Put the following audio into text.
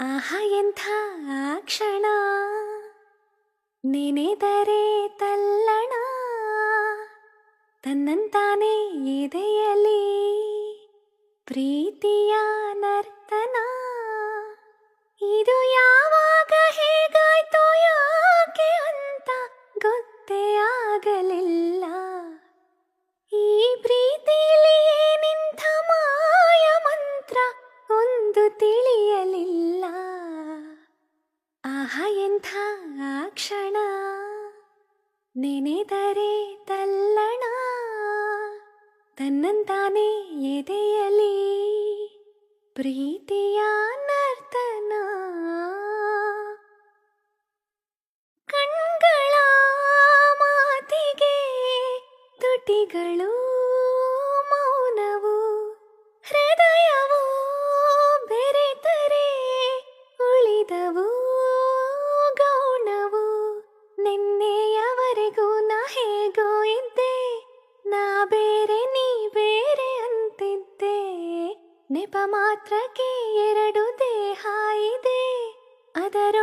ಆಹಾ, ಎಂಥ ಕ್ಷಣ. ನೆನೆದರೆ ತಲ್ಲಣ. ತನ್ನಂತಾನೆ ಎದೆಯಲಿ. ಪ್ರೀತಿಯ ನರ್ತನ. ಇದು ಯಾವಾಗ ಹೇಗಾಯ್ತೋ ಯಾಕೆ ಅಂತ ಗೊತ್ತೇ ಆಗಲಿಲ್ಲ. ಎಂಥ ಆ ಕ್ಷಣ. ನೆನೆದರೆ ತಲ್ಲಣ. ತನ್ನಂತಾನೆ ಎದೆಯಲಿ. ಪ್ರೀತಿಯ ನರ್ತನ. ಕಣ್ಗಳ ಮಾತಿಗೆ ತುಟಿಗಳು ಮೌನವು. ಹೃದಯವು ಬೆರೆತರೆ ಉಳಿದವು. ಬೇರೆ ನೀ ಬೇರೆ ಅಂತಿದ್ದೆ. ನೆಪ ಮಾತ್ರಕ್ಕೆ ಎರಡು ದೇಹ ಇದೆ. ಒಂದೇ